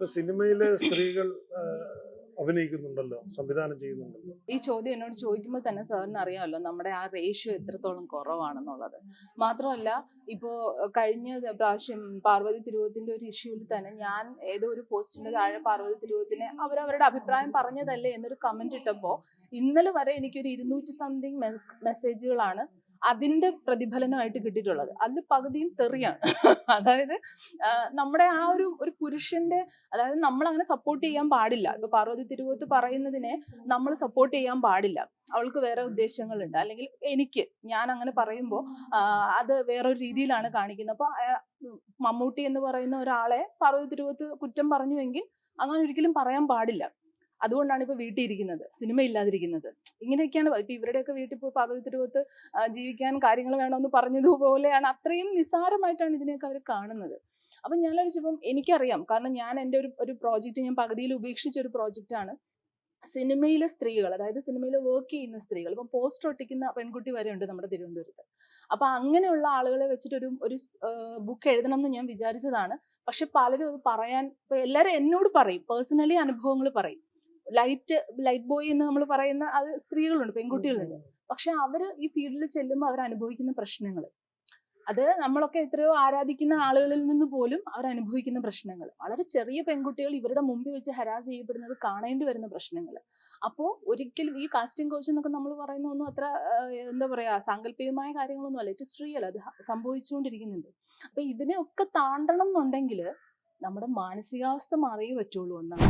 ഇപ്പൊ സിനിമയിലെ സ്ത്രീകൾ അഭിനയിക്കുന്നുണ്ടല്ലോ സംവിധാനം ചെയ്യുന്നുണ്ടല്ലോ. ഈ ചോദ്യം എന്നോട് ചോദിക്കുമ്പോൾ തന്നെ സാറിന് അറിയാമല്ലോ നമ്മുടെ ആ റേഷ്യോ എത്രത്തോളം കുറവാണെന്നുള്ളത്. മാത്രമല്ല ഇപ്പോൾ കഴിഞ്ഞ പ്രാവശ്യം പാർവതി തിരുവത്തിന്റെ ഒരു ഇഷ്യൂവിൽ തന്നെ ഞാൻ ഏതോ ഒരു പോസ്റ്റിന്റെ താഴെ പാർവതി തിരുവത്തിനെ അവരവരുടെ അഭിപ്രായം പറഞ്ഞതല്ലേ എന്നൊരു കമന്റ് ഇട്ടപ്പോൾ ഇന്നലെ വരെ എനിക്കൊരു ഇരുന്നൂറ്റി സംതിങ് മെസ്സേജുകളാണ് അതിന്റെ പ്രതിഫലനമായിട്ട് കിട്ടിയിട്ടുള്ളത്. അതിൽ പകുതിയും തെറിയാണ്. അതായത് നമ്മുടെ ആ ഒരു ഒരു പുരുഷന്റെ അതായത് നമ്മൾ അങ്ങനെ സപ്പോർട്ട് ചെയ്യാൻ പാടില്ല. ഇപ്പൊ പാർവതി തിരുവോത്ത് പറയുന്നതിനെ നമ്മൾ സപ്പോർട്ട് ചെയ്യാൻ പാടില്ല. അവൾക്ക് വേറെ ഉദ്ദേശങ്ങളുണ്ട്. അല്ലെങ്കിൽ എനിക്ക് ഞാൻ അങ്ങനെ പറയുമ്പോൾ അത് വേറൊരു രീതിയിലാണ് കാണിക്കുന്നത്. അപ്പൊ മമ്മൂട്ടി എന്ന് പറയുന്ന ഒരാളെ പാർവതി തിരുവോത്ത് കുറ്റം പറഞ്ഞുവെങ്കിൽ അങ്ങനെ ഒരിക്കലും പറയാൻ പാടില്ല. അതുകൊണ്ടാണ് ഇപ്പൊ വീട്ടിൽ ഇരിക്കുന്നത് സിനിമ ഇല്ലാതിരിക്കുന്നത്. ഇങ്ങനെയൊക്കെയാണ് ഇപ്പൊ ഇവരുടെയൊക്കെ വീട്ടിൽ പോയി പാർവതി തിരുവത്ത് ജീവിക്കാൻ കാര്യങ്ങൾ വേണമെന്ന് പറഞ്ഞതുപോലെയാണ്. അത്രയും നിസ്സാരമായിട്ടാണ് ഇതിനെയൊക്കെ അവർ കാണുന്നത്. അപ്പം ഞാൻ ആലോചിച്ചപ്പം എനിക്കറിയാം കാരണം ഞാൻ എന്റെ ഒരു ഒരു പ്രോജക്റ്റ് ഞാൻ പകുതിയിൽ ഉപേക്ഷിച്ച ഒരു പ്രോജക്റ്റാണ് സിനിമയിലെ സ്ത്രീകൾ അതായത് സിനിമയിൽ വർക്ക് ചെയ്യുന്ന സ്ത്രീകൾ. ഇപ്പം പോസ്റ്റർ ഒട്ടിക്കുന്ന പെൺകുട്ടി വരെ ഉണ്ട് നമ്മുടെ തിരുവനന്തപുരത്ത്. അപ്പൊ അങ്ങനെയുള്ള ആളുകളെ വെച്ചിട്ടൊരു ഒരു ബുക്ക് എഴുതണം എന്ന് ഞാൻ വിചാരിച്ചതാണ്. പക്ഷെ പലരും അത് പറയാൻ ഇപ്പൊ എല്ലാവരും എന്നോട് പറയും പേഴ്സണലി അനുഭവങ്ങൾ പറയും. ലൈറ്റ് ലൈറ്റ് ബോയ് എന്ന് നമ്മൾ പറയുന്ന അത് സ്ത്രീകളുണ്ട് പെൺകുട്ടികളുണ്ട്. പക്ഷെ അവർ ഈ ഫീൽഡിൽ ചെല്ലുമ്പോൾ അവർ അനുഭവിക്കുന്ന പ്രശ്നങ്ങൾ അത് നമ്മളൊക്കെ എത്രയോ ആരാധിക്കുന്ന ആളുകളിൽ നിന്ന് പോലും അവർ അനുഭവിക്കുന്ന പ്രശ്നങ്ങൾ വളരെ ചെറിയ പെൺകുട്ടികൾ ഇവരുടെ മുമ്പിൽ വെച്ച് ഹരാസ് ചെയ്യപ്പെടുന്നത് കാണേണ്ടി വരുന്ന പ്രശ്നങ്ങൾ അപ്പോൾ ഒരിക്കലും ഈ കാസ്റ്റിംഗ് കോച്ച് എന്നൊക്കെ നമ്മൾ പറയുന്ന ഒന്നും അത്ര എന്താ പറയുക സാങ്കല്പികമായ കാര്യങ്ങളൊന്നും അല്ല. ഇറ്റ് റിയൽ അത് സംഭവിച്ചുകൊണ്ടിരിക്കുന്നുണ്ട്. അപ്പൊ ഇതിനെയൊക്കെ താണ്ടണം എന്നുണ്ടെങ്കിൽ നമ്മുടെ മാനസികാവസ്ഥ മാറിയേ പറ്റുള്ളൂ എന്നാണ്.